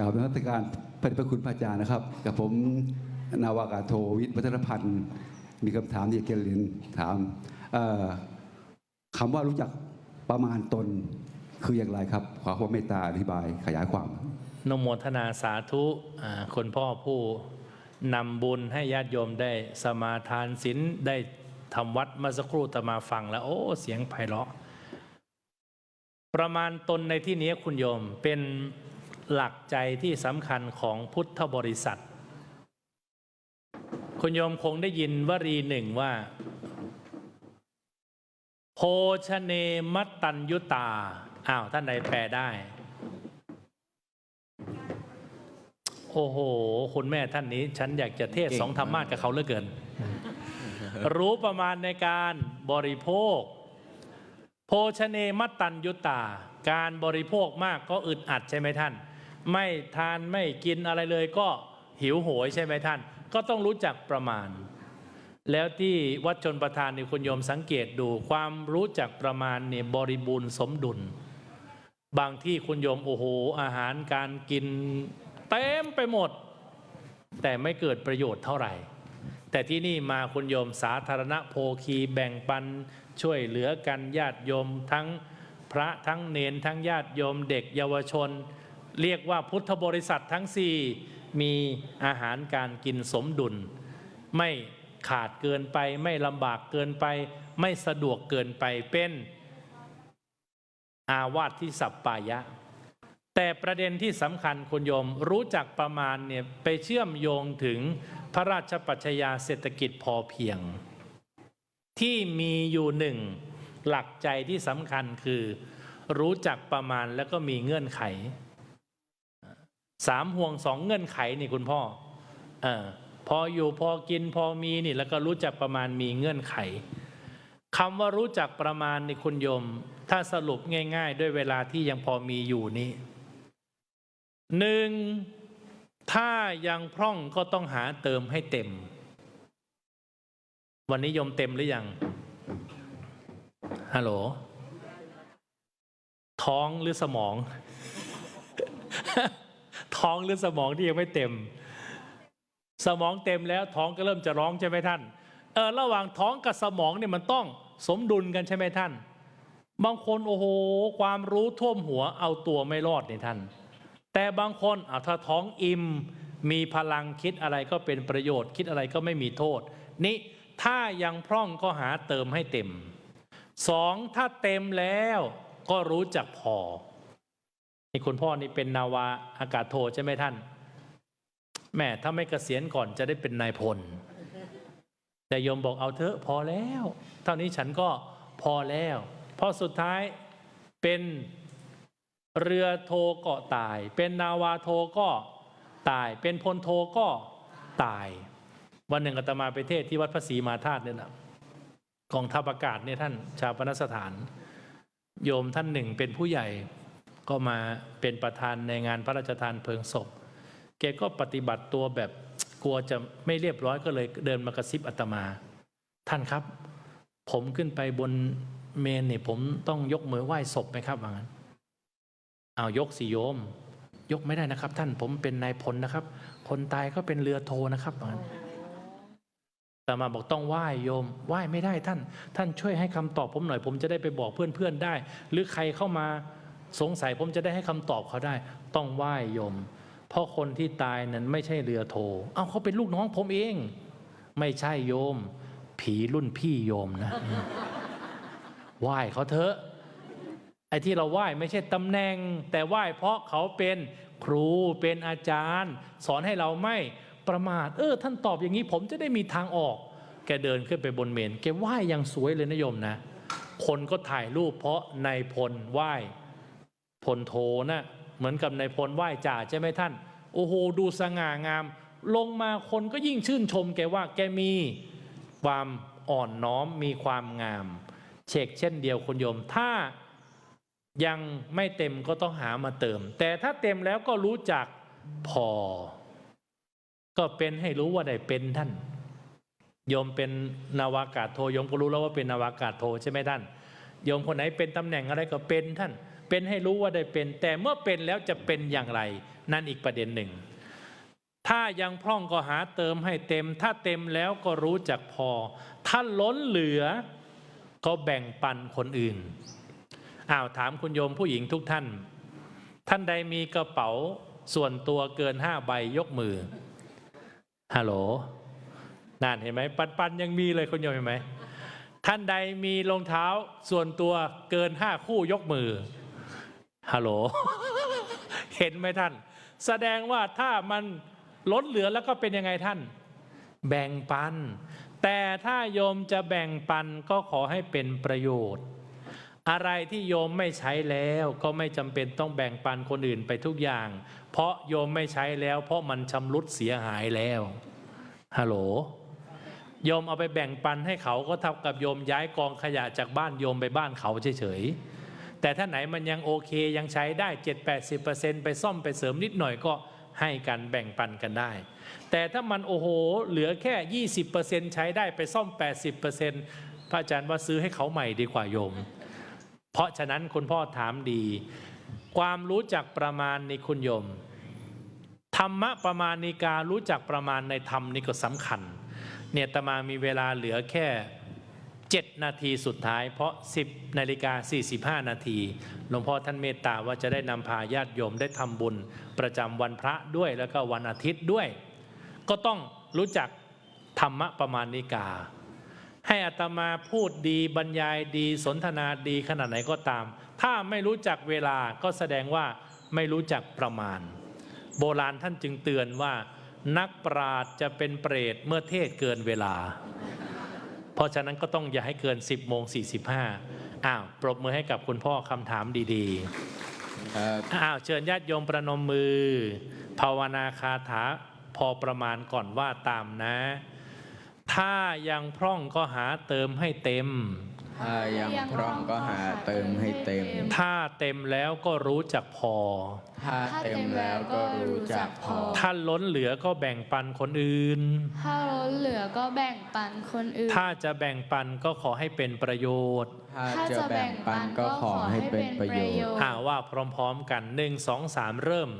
กล่าวนมัตการพระเดชพระคุณพระอาจารย์นะครับ กับผมนาวากาโทวิทย์วัฒนพันธ์มีคำถามที่อยากจะเรียนถามเอ่อคำว่ารู้จักประมาณตนคืออย่างไรครับ ขอความเมตตาอธิบายขยายความนโมทนาสาธุคนพ่อผู้นำบุญให้ญาติโยมได้สมาทานศีลได้ทำวัดมื่อสักครู่ตมาฟังแล้วโอ้เสียงไพเราะ ประมาณตนในที่นี้คุณโยมเป็น หลักใจที่สำคัญของพุทธบริษัท คุณโยมคงได้ยินวลีหนึ่งว่าโภชเนมัตตัญยุตา อ้าวท่านใดแปลได้ โอ้โห คุณแม่ท่านนี้ ฉันอยากจะเทศเก่งสองธรรมาสกับเขาเหลือเกิน รู้ประมาณในการบริโภคโภชเนมัตตัญยุตา การบริโภคมากก็อึดอัดใช่ไหมท่าน ไม่ทานไม่กินอะไรเลยก็หิวโหยใช่ไหมท่าน ก็ต้องรู้จักประมาณ แล้วที่วัดชนประธานนี่คุณโยมสังเกตดูความรู้จักประมาณเนี่ยบริบูรณ์สมดุล บางที่คุณโยมโอ้โห อาหารการกินเต็มไปหมด แต่ไม่เกิดประโยชน์เท่าไหร่ แต่ที่นี่มาคุณโยมสาธารณโภคีแบ่งปันช่วยเหลือกันญาติโยมทั้งพระทั้งเนนทั้งญาติโยมเด็กเยาวชน เรียกว่าพุทธบริษัททั้งสี่มีอาหารการกินสมดุล ไม่ขาดเกินไป ไม่ลำบากเกินไป ไม่สะดวกเกินไปเป็นอาวาสที่สัปปายะ แต่ประเด็นที่สำคัญคุณโยมรู้จักประมาณเนี่ยไปเชื่อมโยงถึงพระราชปัญญาเศรษฐกิจพอเพียง ที่มีอยู่หนึ่งหลักใจที่สำคัญคือ รู้จักประมาณแล้วก็มีเงื่อนไข สามห่วงสองเงื่อนไขนี่คุณพ่อออพออยู่พอกินพอมีนี่ แล้วก็รู้จักประมาณมีเงื่อนไขคำว่ารู้จักประมาณนี่คุณโยม ถ้าสรุปง่าย ๆ ด้วยเวลาที่ยังพอมีอยู่นี้หนึ่งถ้ายังพร่องก็ต้องหาเติมให้เต็ม วันนี้โยมเต็มหรือยังฮัลโหลท้องหรือสมอง ท้องหรือสมองที่ยังไม่เต็ม สมองเต็มแล้วท้องก็เริ่มจะร้องใช่ไหมท่านเออระหว่างท้องกับสมองเนี่ยมันต้องสมดุลกันใช่ไหมท่าน บางคนโอ้โห ความรู้ท่วมหัวเอาตัวไม่รอดเนี่ยท่าน แต่บางคนอะถ้าท้องอิ่มมีพลังคิดอะไรก็เป็นประโยชน์คิดอะไรก็ไม่มีโทษ นี่ถ้ายังพร่องก็หาเติมให้เต็มสองถ้าเต็มแล้วก็รู้จักพอ นี่คุณพ่อนี่เป็นนาวาอากาศโทใช่ไหมท่าน แม่ถ้าไม่เกษียณก่อนจะได้เป็นนายพล แต่โยมบอกเอาเถอะพอแล้ว เท่านี้ฉันก็พอแล้วพราะสุดท้ายเป็นเรือโทก็ตาย เป็นนาวาโทก็ตาย เป็นพลโทก็ตาย วันหนึ่งอาตมาไปเทศที่วัดพระศรีมาธาตุเนี่ยนะกองทัพอากาศเนี่ยท่านชาวปนสถาน โยมท่านหนึ่งเป็นผู้ใหญ่ ก็มาเป็นประธานในงานพระราชทานเพลิงศพ แกก็ปฏิบัติตัวแบบกลัวจะไม่เรียบร้อยก็เลยเดินมากระซิบอาตมา ท่านครับ ผมขึ้นไปบนเมนเนี่ยผมต้องยกมือไหว้ศพไหมครับว่างั้นเอายกสิโยม ยกไม่ได้นะครับ ท่านผมเป็นนายพลนะครับ คนตายก็เป็นเรือโทนะครับว่างั้นแต่มาบอกต้องไหว้โยมไหว้ไม่ได้ท่าน ท่านช่วยให้คำตอบผมหน่อย ผมจะได้ไปบอกเพื่อนๆได้ หรือใครเข้ามา สงสัยผมจะได้ให้คำตอบเขาได้ ต้องไหว้ยม เพราะคนที่ตายนั้นไม่ใช่เรือโท เอาเขาเป็นลูกน้องผมเอง ไม่ใช่โยม ผีรุ่นพี่โยมนะไหว้เขาเถอะไอ้ที่เราไหว้ไม่ใช่ตำแหน่ง แต่ไหว้เพราะเขาเป็นครูเป็นอาจารย์ สอนให้เราไม่ประมาท เออ ท่านตอบอย่างนี้ผมจะได้มีทางออก แกเดินขึ้นไปบนเมน แกไหว้อย่างสวยเลยนะโยมนะ คนก็ถ่ายรูปเพราะนายพลไหว้ พลโทนะเหมือนกับในพลไหว้จ่าใช่ไหมท่าน โอ้โหดูสง่างาม ลงมาคนก็ยิ่งชื่นชมแกว่าแกมีความอ่อนน้อมมีความงาม เชกเช่นเดียวคุณโยม ถ้ายังไม่เต็มก็ต้องหามาเติม แต่ถ้าเต็มแล้วก็รู้จักพอ ก็เป็นให้รู้ว่าได้เป็นท่านโยมเป็นนาวากาศโทโยมก็รู้แล้วว่าเป็นนาวากาศโทใช่ไหมท่านโยมคนไหนเป็นตำแหน่งอะไรก็เป็นท่าน เป็นให้รู้ว่าได้เป็น แต่เมื่อเป็นแล้วจะเป็นอย่างไร นั่นอีกประเด็นหนึ่ง ถ้ายังพร่องก็หาเติมให้เต็ม ถ้าเต็มแล้วก็รู้จักพอ ถ้าล้นเหลือก็แบ่งปันคนอื่นอ้าวถามคุณโยมผู้หญิงทุกท่าน ท่านใดมีกระเป๋าส่วนตัวเกินห้าใบยกมือฮัลโหลนั่นเห็นไหมปันปันยังมีเลยคุณโยมเห็นไหมท่านใดมีรองเท้าส่วนตัวเกินห้าคู่ยกมือ ฮัลโหล เห็นไหมท่าน แสดงว่าถ้ามันล้นเหลือแล้วก็เป็นยังไงท่าน แบ่งปัน แต่ถ้าโยมจะแบ่งปันก็ขอให้เป็นประโยชน์ อะไรที่โยมไม่ใช้แล้วก็ไม่จำเป็นต้องแบ่งปันคนอื่นไปทุกอย่าง เพราะโยมไม่ใช้แล้ว เพราะมันชำรุดเสียหายแล้วฮัลโหลโยมเอาไปแบ่งปันให้เขาก็เท่ากับโยมย้ายกองขยะจากบ้านโยมไปบ้านเขาเฉยๆ แต่ถ้าไหนมันยังโอเคยังใช้ได้ 7-80%ไปซ่อมไปเสริมนิดหน่อยก็ให้กันแบ่งปันกันได้ แต่ถ้ามันโอ้โห เหลือแค่ 20%ใช้ได้ไปซ่อม 80%พระอาจารย์ว่าซื้อให้เขาใหม่ดีกว่าโยม เพราะฉะนั้นคุณพ่อถามดี ความรู้จักประมาณในคุณโยม ธรรมะประมาณในการรู้จักประมาณในธรรมนี่ก็สำคัญ เนี่ยตมามีเวลาเหลือแค่ 7 นาทีสุดท้าย เพราะ 10นาฬิกา45 นาทีหลวงพ่อท่านเมตตาว่าจะได้นำพาญาติโยมได้ทำบุญประจำวันพระด้วยแล้วก็วันอาทิตย์ด้วย ก็ต้องรู้จักธรรมะประมาณนิกา ให้อัตมาพูดดีบรรยายดีสนทนาดีขนาดไหนก็ตาม ถ้าไม่รู้จักเวลาก็แสดงว่าไม่รู้จักประมาณ โบราณท่านจึงเตือนว่า นักปราชญ์จะเป็นเปรตเมื่อเทศเกินเวลา ราะฉะนั้นก็ต้องอย่าให้เกิน 10โมง45อ้าวปรบมือให้กับคุณพ่อคำถามดีๆครับอ้าวเชิญญาติโยมประนมมือ ภาวนาคาถาพอประมาณก่อนว่าตามนะ ถ้ายังพร่องก็หาเติมให้เต็ม ถ้ายังพร้อมก็หาเติมให้เต็ม ถ้าเต็มแล้วก็รู้จักพอ ถ้าเต็มแล้วก็รู้จักพอ ถ้าล้นเหลือก็แบ่งปันคนอื่น ถ้าล้นเหลือก็แบ่งปันคนอื่น ถ้าจะแบ่งปันก็ขอให้เป็นประโยชน์ ถ้าจะแบ่งปันก็ขอให้เป็นประโยชน์อ่าว่าพร้อมๆกันหนึ่งสองสามเริ่ม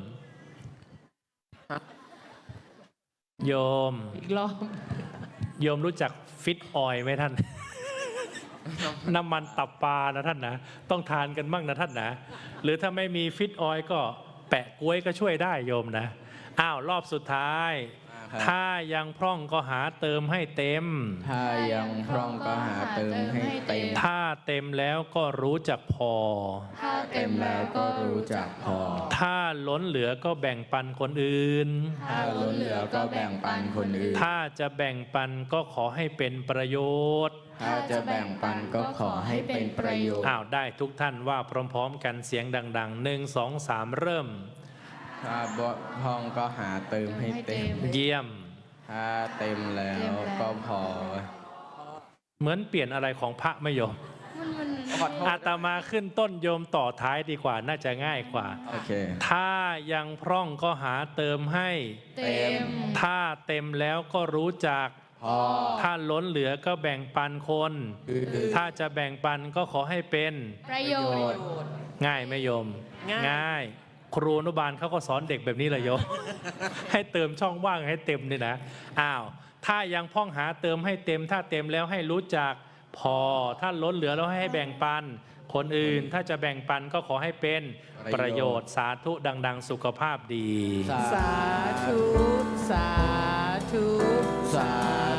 โยม อีกรอบ โยมรู้จักฟิตออยล์ไหมท่าน น้ำมันตับปลานะท่านนะต้องทานกันบ้างนะท่านนะ หรือถ้าไม่มีฟิตออยล์ก็แปะกล้วยก็ช่วยได้โยมนะอ้าวรอบสุดท้ายครับ ถ้ายังพร่องก็หาเติมให้เต็ม ถ้ายังพร้อมก็หาเติมให้เต็ม ถ้าเต็มแล้วก็รู้จักพอ ถ้าเต็มแล้วก็รู้จักพอ ถ้าล้นเหลือก็แบ่งปันคนอื่น ถ้าล้นเหลือก็แบ่งปันคนอื่น ถ้าจะแบ่งปันก็ขอให้เป็นประโยชน์ถ้าจะแบ่งปันก็ขอให้เป็นประโยชน์ อ้าวได้ทุกท่านว่าพร้อม ๆ กันเสียงดังๆหนึ่งสองสามเริ่ม ถ้าบ่พร้อมก็หาเติมให้เต็ม เยี่ยม ถ้าเต็มแล้วก็พอ เหมือนเปลี่ยนอะไรของพระไม่โยม มันมันขอโทษ อาตมาขึ้นต้นโยมต่อท้ายดีกว่าน่าจะง่ายกว่า โอเค ถ้ายังพร่องก็หาเติมให้ เต็ม ถ้าเต็มแล้วก็รู้จัก พอ ถ้าล้นเหลือก็แบ่งปันคนถ้าจะแบ่งปันก็ขอให้เป็น ประโยชน์ ง่ายไหมโยม ง่ายย ครูอนุบาลเขาก็สอนเด็กแบบนี้เลยโยมให้เติมช่องว่างให้เต็มนี่นะอ้าวถ้ายังพ่องหาเติมให้เต็ม ถ้าเต็มแล้วให้รู้จักพอถ้าล้นเหลือแล้วให้แบ่งปัน คนอื่นถ้าจะแบ่งปันก็ขอให้เป็นประโยชน์สาธุดัง ๆ สุขภาพดี สาสาธุ สาธุสา